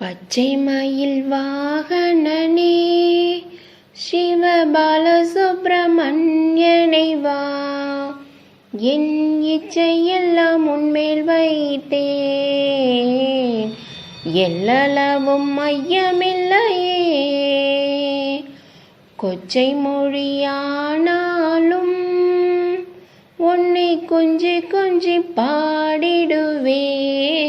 பச்சை மயில் வாகனனே சிவபால சுப்பிரமணியனை வா. என் இச்சையெல்லாம் உன்மேல் வைத்தேன் எல்லளவும் மையமில்லையே. கொச்சை மொழியானாலும் உன்னை கொஞ்சி கொஞ்சி பாடிடுவேன்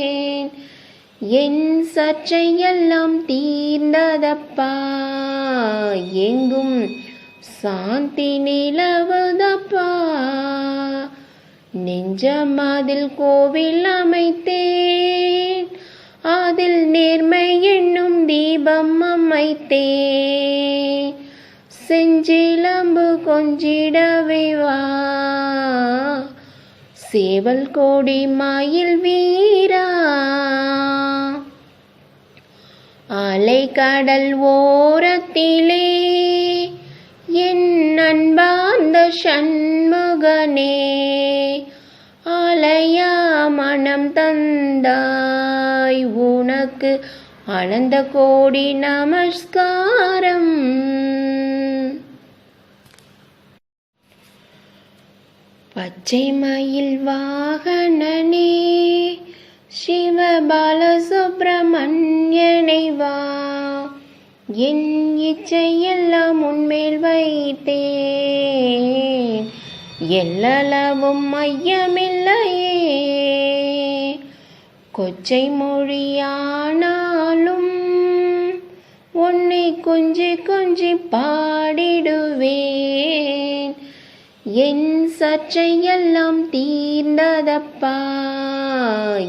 என் சர்ச்சையெல்லாம் தீர்ந்ததப்பா. எங்கும் சாந்தி நிலவுதப்பா. நெஞ்சமதில் கோவில் அமைத்தேன். அதில் நேர்மை என்னும் தீபம் அமைத்தேன். செஞ்சிலம்பு கொஞ்சிடவே வா. சேவல் கோடி மாயில் வீரா. அலை கடல் ஓரத்திலே என் அன்பார்ந்த சண்முகனே ஆலயா மனம் தந்தாய். உனக்கு அனந்த கோடி நமஸ்காரம். பச்சை மயில் வாகனனே சிவபால சுப்பிரமணியனை வா. என் இச்சையெல்லாம் உன்மேல் வைத்தேன் எல்லளவும் மையமில்லையே கொச்சை மொழியானாலும் உன்னை கொஞ்சி கொஞ்சி பாடிடுவேன் என் சர்ச்சையெல்லாம் தீர்ந்ததப்பா.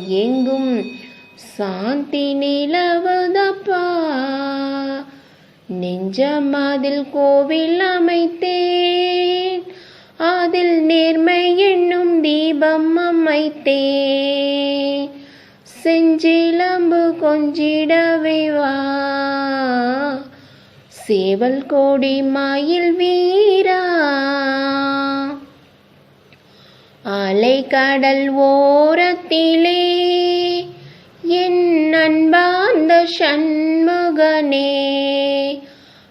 எங்கும் சாந்தி நிலவுதப்பா. நெஞ்சமதில் கோவில் அமைத்தேன். அதில் நேர்மை என்னும் தீபம் அமைத்தேன். செஞ்சிலம்பு கொஞ்சிடவே வா. சேவல் கோடி மாயில் வீ கடல் ஓரத்திலே என் அன்பார்ந்த சண்முகனே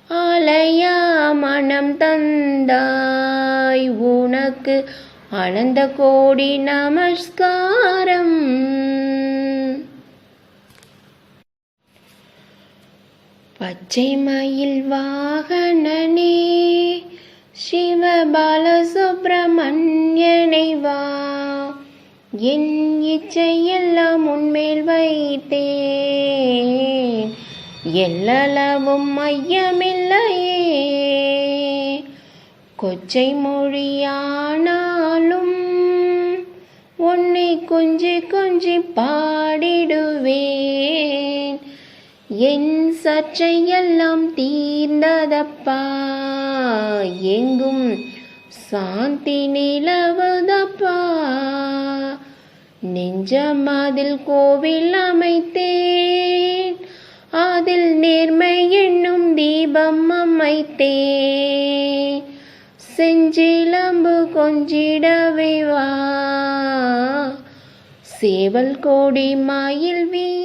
ஆலயா மனம் தந்தாய். உனக்கு அனந்த கோடி நமஸ்காரம். பச்சை மயில் வாகனனே சிவபால சுப்பிரமணியனை வா என் இச்சையெல்லாம் உன்மேல் வைத்தேன். எல்லளவும் மையமில்லையே கொச்சை மொழியானாலும் உன்னை கொஞ்சி கொஞ்சி பாடிடுவேன். என் சர்ச்சையெல்லாம் தீர்ந்ததப்பா. எங்கும் சாந்தி நிலவுதப்பா. நெஞ்சமதில் கோவில் அமைத்தேன். அதில் நேர்மை என்னும் தீபம் அமைத்தேன். செஞ்சிலம்பு கொஞ்சிடவே வா. சேவல் கோடி மாயில் வீ